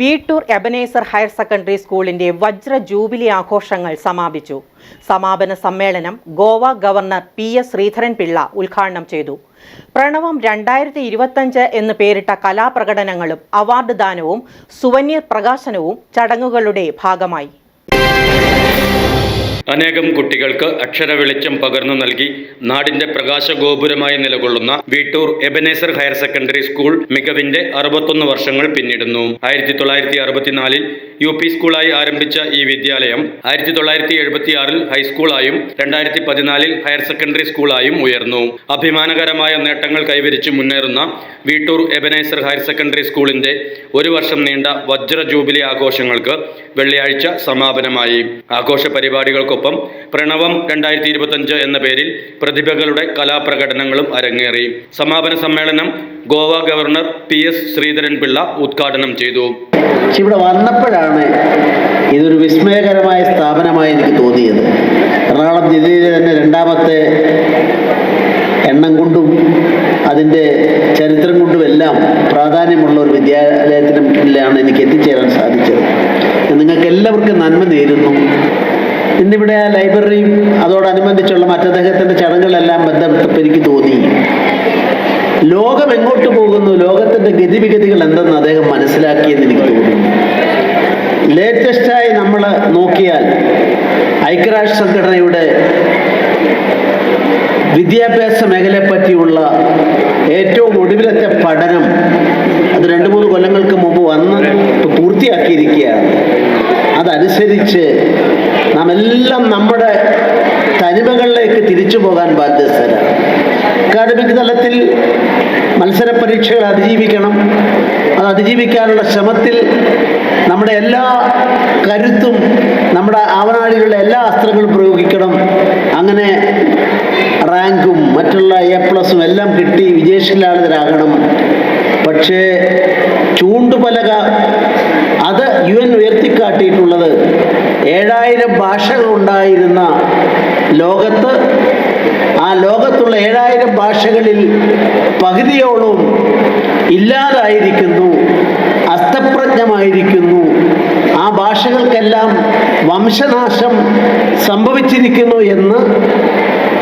Veettoor Ebenezer higher secondary സ്കൂളിന്റെ വജ്ര jubilee ആഘോഷങ്ങൾ സമാപിച്ചു. സമാപന സമ്മേളനം Goa governor P S Sreedharan Pillai ഉദ്ഘാടനം ചെയ്തു. പ്രണവം രണ്ടായിരത്തി ഇരുപത്തഞ്ച് എന്ന് പേരിട്ട കലാപ്രകടനങ്ങളും അവാർഡ് ദാനവും സുവനീർ പ്രകാശനവും ചടങ്ങുകളുടെ ഭാഗമായി. അനേകം കുട്ടികൾക്ക് അക്ഷര വെളിച്ചം പകർന്നു നൽകി നാടിന്റെ പ്രകാശഗോപുരമായി നിലകൊള്ളുന്ന Veettoor Ebenezer higher secondary school മികവിന്റെ അറുപത്തൊന്ന് വർഷങ്ങൾ പിന്നിടുന്നു. ആയിരത്തി തൊള്ളായിരത്തി അറുപത്തിനാലിൽ യു പി സ്കൂളായി ആരംഭിച്ച ഈ വിദ്യാലയം ആയിരത്തി തൊള്ളായിരത്തി എഴുപത്തി ആറിൽ ഹൈസ്കൂളായും രണ്ടായിരത്തി പതിനാലിൽ ഹയർ സെക്കൻഡറി സ്കൂളായും ഉയർന്നു. അഭിമാനകരമായ നേട്ടങ്ങൾ കൈവരിച്ച് മുന്നേറുന്ന വീട്ടൂർ എബനൈസർ ഹയർ സെക്കൻഡറി സ്കൂളിന്റെ ഒരു വർഷം നീണ്ട വജ്ര ജൂബിലി ആഘോഷങ്ങൾക്ക് വെള്ളിയാഴ്ച സമാപനമായി. ആഘോഷ പരിപാടികൾക്കൊപ്പം പ്രണവം രണ്ടായിരത്തി ഇരുപത്തഞ്ച് എന്ന പേരിൽ പ്രതിഭകളുടെ കലാപ്രകടനങ്ങളും അരങ്ങേറി. സമാപന സമ്മേളനം Goa governor P S Sreedharan Pillai ഉദ്ഘാടനം ചെയ്തു. ഇവിടെ വന്നപ്പോഴാണ് ഇതൊരു വിസ്മയകരമായ സ്ഥാപനമായി എനിക്ക് തോന്നിയത്. എറണാകുളം ജില്ലയിലെ തന്നെ രണ്ടാമത്തെ എണ്ണം കൊണ്ടും അതിന്റെ ചരിത്രം കൊണ്ടും എല്ലാം പ്രാധാന്യമുള്ള ഒരു വിദ്യാലയത്തിലാണ് എനിക്ക് എത്തിച്ചേരാൻ സാധിച്ചത്. നിങ്ങൾക്ക് എല്ലാവർക്കും നന്മ നേരുന്നു. ഇന്നിവിടെ ലൈബ്രറിയും അതോടനുബന്ധിച്ചുള്ള മറ്റദ്ദേഹത്തിന്റെ ചടങ്ങുകളെല്ലാം ബന്ധപ്പെട്ടപ്പോൾ എനിക്ക് തോന്നി. ലോകം എങ്ങോട്ട് പോകുന്നു? ലോകത്തിന്റെ ഗതിവിഗതികൾ എന്തെന്ന് അദ്ദേഹം മനസ്സിലാക്കിയെന്ന് എനിക്ക് തോന്നുന്നു. ലേറ്റസ്റ്റായി നമ്മൾ നോക്കിയാൽ ഐക്യരാഷ്ട്ര സംഘടനയുടെ വിദ്യാഭ്യാസ മേഖലയെ പറ്റിയുള്ള ഏറ്റവും ഒടുവിലത്തെ പഠനം അത് രണ്ട് മൂന്ന് കൊല്ലങ്ങൾക്ക് മുമ്പ് വന്ന് പൂർത്തിയാക്കിയിരിക്കുകയാണ്. അതനുസരിച്ച് നാം എല്ലാം നമ്മുടെ അക്കാഡമിക് തലത്തിൽ മത്സര പരീക്ഷകൾ അതിജീവിക്കണം. അത് അതിജീവിക്കാനുള്ള ശ്രമത്തിൽ നമ്മുടെ എല്ലാ കരുത്തും നമ്മുടെ ആവനാഴികളുടെ എല്ലാ അസ്ത്രങ്ങളും പ്രയോഗിക്കണം. അങ്ങനെ റാങ്കും മറ്റുള്ള എ പ്ലസും എല്ലാം കിട്ടി വിജയശീലാളിതരാകണം പക്ഷേ ചൂണ്ടുപലക അത് യു എൻ ഉയർത്തിക്കാട്ടിയിട്ടുള്ളത് ഏഴായിരം ഭാഷകളുണ്ടായിരുന്ന ലോകത്ത് ലോകത്തുള്ള ഏഴായിരം ഭാഷകളിൽ പകുതിയോളം ഇല്ലാതായിരിക്കുന്നു അസ്തപ്രജ്ഞമായിരിക്കുന്നു. ആ ഭാഷകൾക്കെല്ലാം വംശനാശം സംഭവിച്ചിരിക്കുന്നു എന്ന്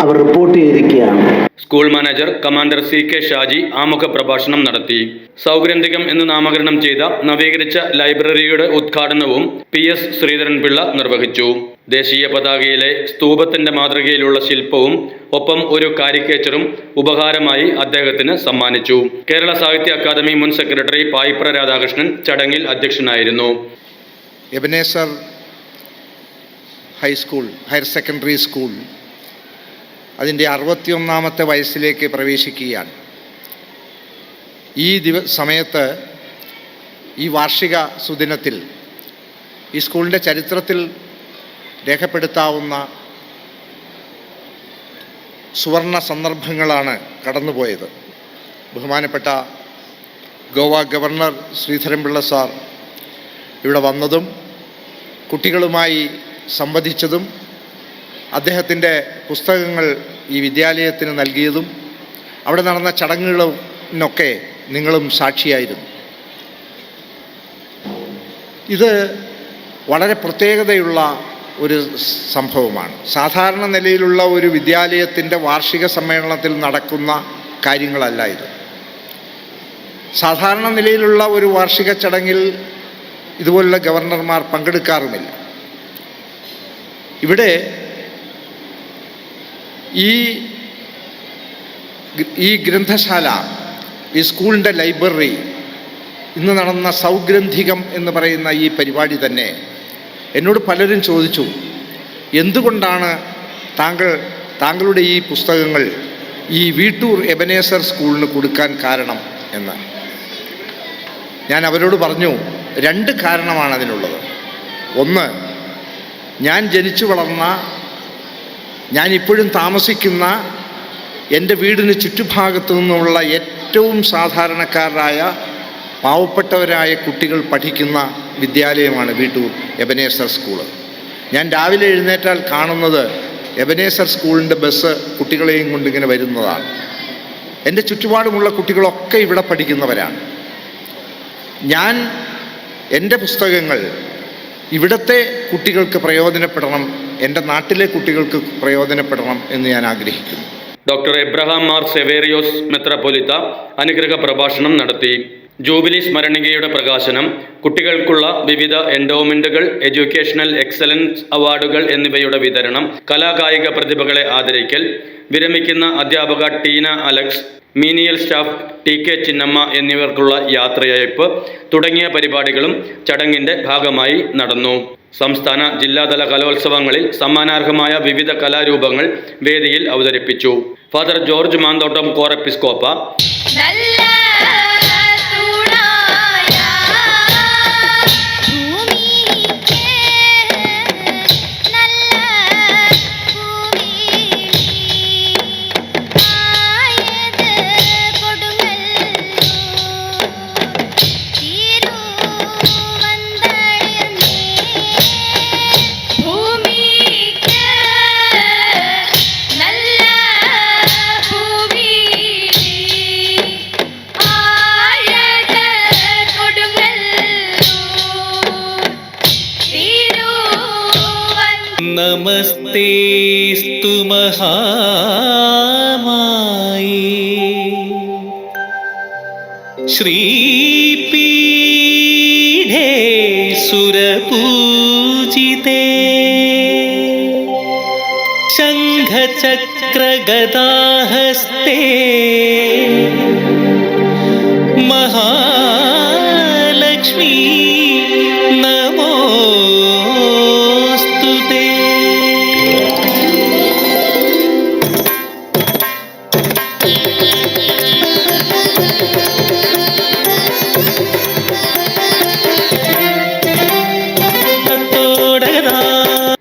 അവർ റിപ്പോർട്ട് ചെയ്തിരിക്കുകയാണ്. School manager commander C K Shaji ആമുഖ പ്രഭാഷണം നടത്തി. സൗഗ്രന്ഥികം എന്ന് നാമകരണം ചെയ്ത നവീകരിച്ച ലൈബ്രറിയുടെ ഉദ്ഘാടനവും പി എസ് ശ്രീധരൻപിള്ള നിർവഹിച്ചു. ദേശീയ പതാകയിലെ സ്തൂപത്തിന്റെ മാതൃകയിലുള്ള ശില്പവും ഒപ്പം ഒരു കാരിക്കേച്ചറും ഉപഹാരമായി അദ്ദേഹത്തിന് സമ്മാനിച്ചു. കേരള സാഹിത്യ അക്കാദമി മുൻ സെക്രട്ടറി പായിപ്ര രാധാകൃഷ്ണൻ ചടങ്ങിൽ അധ്യക്ഷനായിരുന്നു. Ebenezer high school higher secondary school അതിന്റെ അറുപത്തിയൊന്നാമത്തെ വയസ്സിലേക്ക് പ്രവേശിക്കുകയാണ്. ഈ ദിവ സമയത്ത് ഈ വാർഷിക സുദിനത്തിൽ ഈ സ്കൂളിന്റെ ചരിത്രത്തിൽ രേഖപ്പെടുത്താവുന്ന സുവർണ സന്ദർഭങ്ങളാണ് കടന്നുപോയത്. ബഹുമാനപ്പെട്ട ഗോവ ഗവർണർ ശ്രീധരൻപിള്ള സാർ ഇവിടെ വന്നതും കുട്ടികളുമായി സംവദിച്ചതും അദ്ദേഹത്തിന്റെ പുസ്തകങ്ങൾ ഈ വിദ്യാലയത്തിന് നൽകിയതും അവിടെ നടന്ന ചടങ്ങുകളിനൊക്കെ നിങ്ങളും സാക്ഷിയായിരുന്നു. ഇത് വളരെ പ്രത്യേകതയുള്ള ഒരു സംഭവമാണ്. സാധാരണ നിലയിലുള്ള ഒരു വിദ്യാലയത്തിന്റെ വാർഷിക സമ്മേളനത്തിൽ നടക്കുന്ന കാര്യങ്ങളല്ല ഇത്. സാധാരണ നിലയിലുള്ള ഒരു വാർഷിക ചടങ്ങിൽ ഇതുപോലുള്ള ഗവർണർമാർ പങ്കെടുക്കാറുമില്ല. ഇവിടെ ഈ ഈ ഗ്രന്ഥശാല ഈ സ്കൂളിന്റെ ലൈബ്രറി ഇന്ന് നടന്ന സൗഗ്രന്ഥികം എന്ന് പറയുന്ന ഈ പരിപാടി തന്നെ എന്നോട് പലരും ചോദിച്ചു എന്തുകൊണ്ടാണ് താങ്കൾ താങ്കളുടെ ഈ പുസ്തകങ്ങൾ ഈ വീട്ടൂർ എബനേസർ സ്കൂളിന് കൊടുക്കാൻ കാരണം? എന്ന്. ഞാൻ അവരോട് പറഞ്ഞു രണ്ട് കാരണമാണ് അതിനുള്ളത്. ഒന്ന് ഞാൻ ജനിച്ചു വളർന്ന ഞാൻ ഇപ്പോഴും താമസിക്കുന്ന എന്റെ വീടിന് ചുറ്റുഭാഗത്തു നിന്നുള്ള ഏറ്റവും സാധാരണക്കാരായ പാവപ്പെട്ടവരായ കുട്ടികൾ പഠിക്കുന്ന വിദ്യാലയമാണ് വീട്ടൂർ എബനേസർ സ്കൂൾ ഞാൻ രാവിലെ എഴുന്നേറ്റാൽ കാണുന്നത് എബനേസർ സ്കൂളിന്റെ ബസ് കുട്ടികളെയും കൊണ്ടിങ്ങനെ വരുന്നതാണ്. എന്റെ ചുറ്റുപാടുമുള്ള കുട്ടികളൊക്കെ ഇവിടെ പഠിക്കുന്നവരാണ്. ഞാൻ എന്റെ പുസ്തകങ്ങൾ ഇവിടുത്തെ കുട്ടികൾക്ക് പ്രയോജനപ്പെടണം എന്റെ നാട്ടിലെ കുട്ടികൾക്ക് പ്രയോജനപ്പെടണം എന്ന് ഞാൻ ആഗ്രഹിക്കുന്നു. ഡോക്ടർ എബ്രഹാം മാർ സെവേറിയോസ് മെത്രപൊലിത്ത അനുഗ്രഹ പ്രഭാഷണം നടത്തി. ജൂബിലി സ്മരണികയുടെ പ്രകാശനം കുട്ടികൾക്കുള്ള വിവിധ എൻഡോമെന്റുകൾ എഡ്യൂക്കേഷണൽ എക്സലൻസ് അവാർഡുകൾ എന്നിവയുടെ വിതരണം കലാകായിക പ്രതിഭകളെ ആദരിക്കൽ വിരമിക്കുന്ന അധ്യാപക Teena Alex menial staff T K Chinnamma എന്നിവർക്കുള്ള യാത്രയയപ്പ് തുടങ്ങിയ പരിപാടികളും ചടങ്ങിന്റെ ഭാഗമായി നടന്നു. സംസ്ഥാന ജില്ലാതല കലോത്സവങ്ങളിൽ സമ്മാനാർഹമായ വിവിധ കലാരൂപങ്ങൾ വേദിയിൽ അവതരിപ്പിച്ചു. Father George Manthottam Corepiscopa. നമസ്തേസ്തു മഹാമായി. ശ്രീപീഠേ സുരപൂജിതേ ശംഖചക്രഗദാഹസ്തേ Mahalakshmi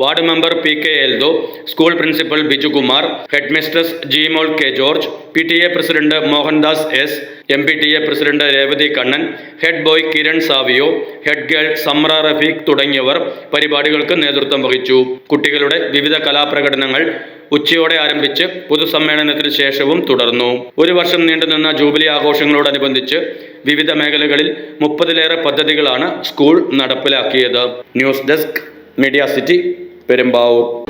ward member P K Eldho school principal Bijukumar head mistress Jimol K George P T A president Mohandas S M P T A president Revathi Kannan head boy Kiran Savio head girl Samra Rafeeq തുടങ്ങിയവർ പരിപാടികൾക്ക് നേതൃത്വം വഹിച്ചു. കുട്ടികളുടെ വിവിധ കലാപ്രകടനങ്ങൾ ഉച്ചയോടെ ആരംഭിച്ച് പൊതുസമ്മേളനത്തിന് ശേഷവും തുടർന്നു. ഒരു വർഷം നീണ്ടുനിന്ന ജൂബിലി ആഘോഷങ്ങളോടനുബന്ധിച്ച് വിവിധ മേഖലകളിൽ മുപ്പതിലേറെ പദ്ധതികളാണ് സ്കൂൾ നടപ്പിലാക്കിയത്. News desk media city. Berenbau.